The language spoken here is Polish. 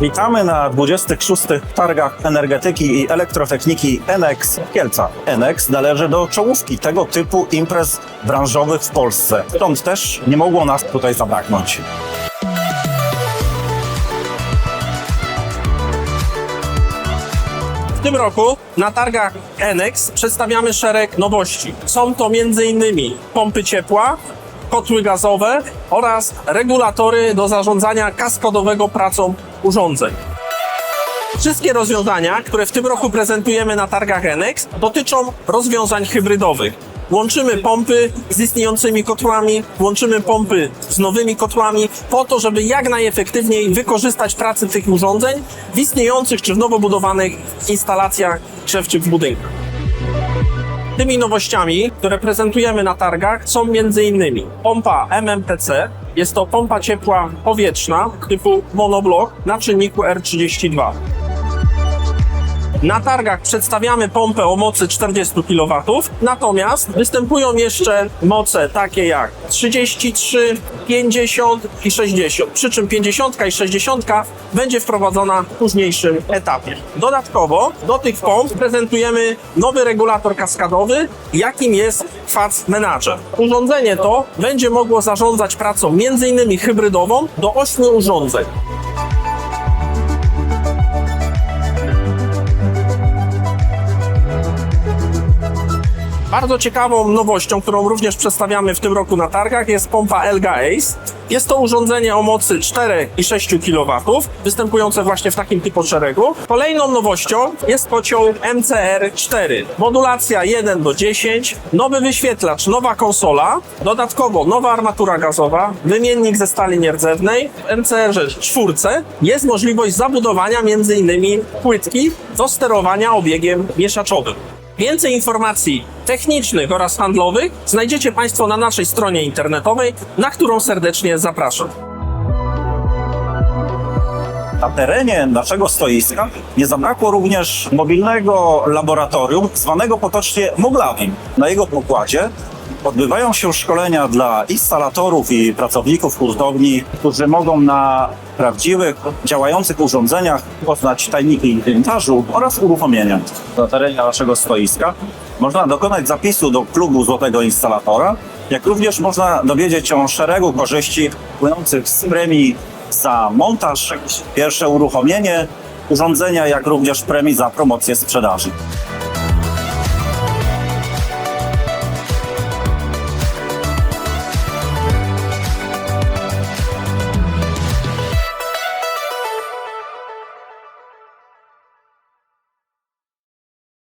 Witamy na 26. targach energetyki i elektrotechniki ENEX w Kielcach. ENEX należy do czołówki tego typu imprez branżowych w Polsce. Stąd też nie mogło nas tutaj zabraknąć. W tym roku na targach Enex przedstawiamy szereg nowości. Są to m.in. pompy ciepła, kotły gazowe oraz regulatory do zarządzania kaskadowego pracą urządzeń. Wszystkie rozwiązania, które w tym roku prezentujemy na targach Enex, dotyczą rozwiązań hybrydowych. Łączymy pompy z istniejącymi kotłami, łączymy pompy z nowymi kotłami, po to, żeby jak najefektywniej wykorzystać pracę tych urządzeń w istniejących czy w nowo budowanych instalacjach grzewczych w budynkach. Tymi nowościami, które prezentujemy na targach są m.in. pompa MMTC, jest to pompa ciepła powietrzna typu monoblok na czynniku R32. Na targach przedstawiamy pompę o mocy 40 kW, natomiast występują jeszcze moce takie jak 33, 50 i 60. Przy czym 50 i 60 będzie wprowadzona w późniejszym etapie. Dodatkowo do tych pomp prezentujemy nowy regulator kaskadowy, jakim jest Fast Manager. Urządzenie to będzie mogło zarządzać pracą m.in. hybrydową do 8 urządzeń. Bardzo ciekawą nowością, którą również przedstawiamy w tym roku na targach, jest pompa Elga Ace. Jest to urządzenie o mocy 4 i 6 kW, występujące właśnie w takim typu szeregu. Kolejną nowością jest pociąg MCR4. Modulacja 1 do 10, nowy wyświetlacz, nowa konsola, dodatkowo nowa armatura gazowa, wymiennik ze stali nierdzewnej. W MCR4 jest możliwość zabudowania m.in. płytki do sterowania obiegiem mieszaczowym. Więcej informacji technicznych oraz handlowych znajdziecie Państwo na naszej stronie internetowej, na którą serdecznie zapraszam. Na terenie naszego stoiska nie zabrakło również mobilnego laboratorium zwanego potocznie Moglawim. Na jego pokładzie odbywają się szkolenia dla instalatorów i pracowników hurtowni, którzy mogą na prawdziwych, działających urządzeniach poznać tajniki inwentarzu oraz uruchomienia. Na terenie naszego stoiska można dokonać zapisu do klubu Złotego Instalatora, jak również można dowiedzieć się o szeregu korzyści płynących z premii za montaż, pierwsze uruchomienie urządzenia, jak również premii za promocję sprzedaży.